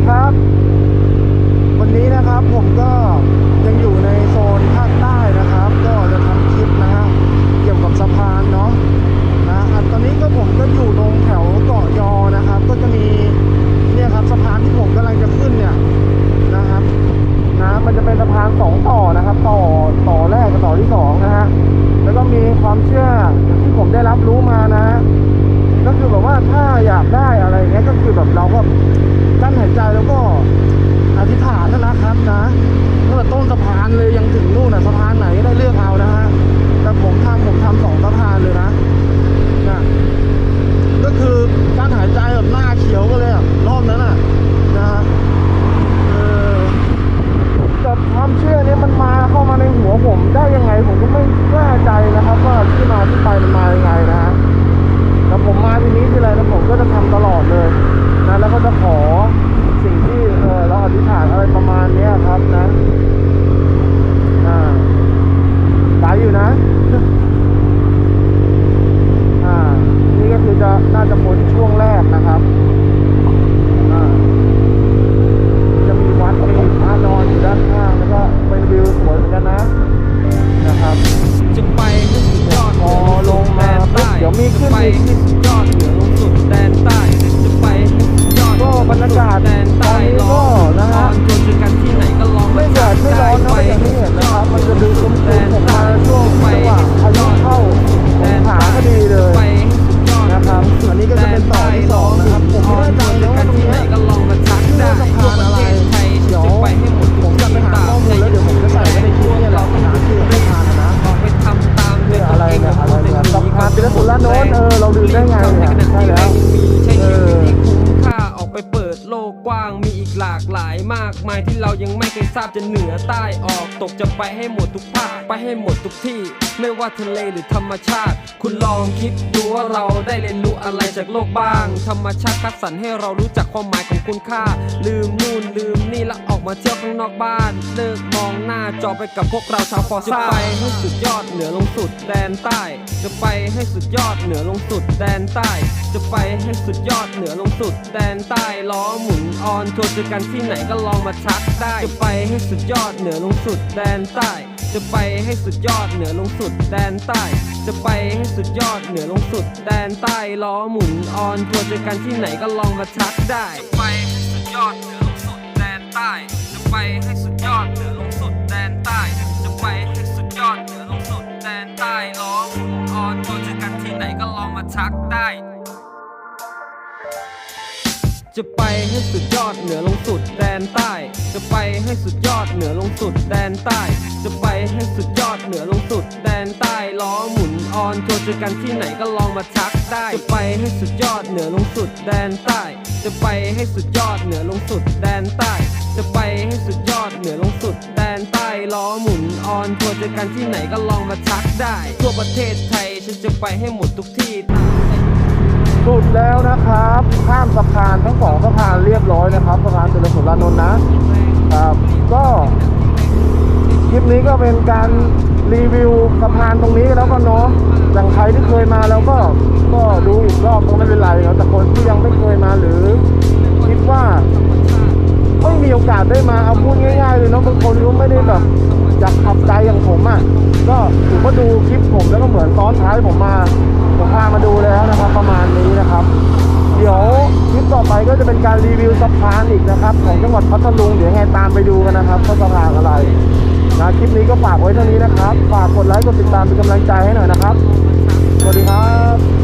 ดีครับ วันนี้นะครับผมก็ยังอยู่ในโซนภาคใต้นะครับ ก็จะทำคลิปนะฮะเกี่ยวกับสะพานเนาะนะตอนนี้ก็ผมก็อยู่ตรงแถวเกาะยอนะครับ ก็จะมีเนี่ยครับสะพานที่ผมกำลังจะขึ้นเนี่ยนะครับนะมันจะเป็นสะพานสองต่อนะครับ ต่อต่อแรกกับต่อที่สองนะฮะแล้วก็มีความเชื่อที่ผมได้รับรู้มานะ ก็คือแบบว่าถ้าอยากได้อะไรเงี้ยก็คือแบบเราก็กั้นหายใจแล้วก็อธิษฐานนะนะครับนะตั้งแต่ต้นสะพานเลยยังถึงนู่นนะสะพานไหนก็ได้เลือกเอานะฮะแต่ผมทำผมทำสองสะพานเลยนะนะก็คือกั้นหายใจแบบหน้าเขียวกันเลยอะรอบนั้นอะนะฮะเออแต่ความเชื่อเนี้มันมาเข้ามาในหัวผมได้ยังไง ผมก็ไม่แน่ใจนะครับ ว่าที่มาที่ไปมันมายังไงนะฮะ แล้วผมมาที่นี้ทีไรแล้วผมก็จะทำตลอดเลยนะแล้วก็จะขอสิ่งที่เออเราอธิษฐานอะไรประมาณเนี้ยครับนะอ่าไกลอยู่นะ อ่านี่ก็คือ จะน่าจะพ้นช่วงแรกนะครับจะมีวัดมีพระนอนอยู่ด้านข้างแล้วก็เป็นวิวสวยเหมือนกันนะ สองนะครับผมไม่แน่ใจนะว่าตรงที่เนี้ไหนยก็ลองมาทักได้ชื่ว่าสะพานอะไรไทยเดี๋ยวไปให้หมดผมจะไปหาข้อมูลแล้วเดี๋ยวผมจะใส่ไว้ในคลิปนี่แหละหาชื่อไม่ทานนะลองไปทำตามชื่ออะไรเนี่ยอะไรเนี่ยสะพาเป็นสุรานนท์เออเราดูได้ไงเนี่ยใช่แล้วมีใช้ชีวิตที่คุ้มค่าออกไปเปิดโลกกว้างมีอีกหลากหลายมาก มายที่เรายังไม่เคยทราบจะเหนือใต้ออกตกจะไปให้หมดทุกภาคไปให้หมดทุกที่ ไม่ว่าทะเลหรือธรรมชาติ คุณลองคิดดูว่าเราได้เรียนรู้อะไรจากโลกบ้าง ธรรมชาติคัดสรรให้เรารู้จักความหมายของคุณค่า ลืมนู่นลืมนี่แล้วออกมาเที่ยวข้างนอกบ้านเลิกมองหน้าจอไปกับพวกเราชาวฟอร์ซ่าจะไปให้สุดยอดเหนือลงสุดแดนใต้ จะไปให้สุดยอดเหนือลงสุดแดนใต้ จะไปให้สุดยอดเหนือลงสุดแดนใต้ล้อหมุนออนทัวร์เจอกันที่ไหนก็ลองมาทักได้ จะไปให้สุดยอดเหนือลงสุดแดนใต้ จะไปให้สุดยอดเหนือลงสุดแดนใต้ จะไปให้สุดยอดเหนือลงสุดแดนใต้ล้อหมุนออนทัวร์เจอกันที่ไหนก็ลองมาทักได้ จะไปให้สุดยอดเหนือลงสุดแดนใต้ จะไปให้สุดยอดเหนือลงสุดแดนใต้ จะไปให้สุดยอดเหนือลงสุดแดนใต้ล้อหมุนออนทัวร์เจอกันที่ไหนก็ลองมาทักได้ จะไปให้สุดยอดเหนือลงสุดแดนใต้ จะไปให้สุดยอดเหนือลงสุดแดนใต้ จะไปให้สุดยอดเหนือลงสุดแดนใต้ล้อหมุนออนทัวร์เจอกันที่ไหนก็ลองมาทักได้ จะไปให้สุดยอดเหนือลงสุดแดนใต้ จะไปให้สุดยอดเหนือลงสุดแดนใต้ จะไปให้สุดยอดเหนือลงสุดแดนใต้ล้อหมุนออนทัวร์เจอกันที่ไหนก็ลองมาทักได้ ทั่วประเทศไทยฉันจะไปให้หมดทุกที่ สุดแล้วนะครับ ข้ามสะพานทั้งสองสะพานเรียบร้อยนะครับสะพานปิรสุรานนท์นะครับก็คลิปนี้ก็เป็นการรีวิวสะพานตรงนี้แล้วก็เนาะอย่างใครที่เคยมาแล้วก็ก็ดูอีกรอบก็ไม่เป็นไรนะแต่คนที่ยังไม่เคยมาหรือ คิดว่าไม่มีโอกาสได้มาเอาพูดง่ายๆเลยเนาะบางคนก็ไม่ได้แบบอยากขับใจอย่างผมอะก็ ก็ดูคลิปผมแล้วก็เหมือนซ้อนท้ายผมมา ผมพามาดูแล้วนะครับ ประมาณนี้นะครับ เดี๋ยวคลิปต่อไปก็จะเป็นการรีวิวสะพานอีกนะครับ ของจังหวัดพัทลุงเดี๋ยวให้ตามไปดูกันนะครับว่าสะพานอะไรนะคลิปนี้ก็ฝากไว้เท่านี้นะครับ ฝากกดไลค์กดติดตามเป็นกำลังใจให้หน่อยนะครับ สวัสดีครับ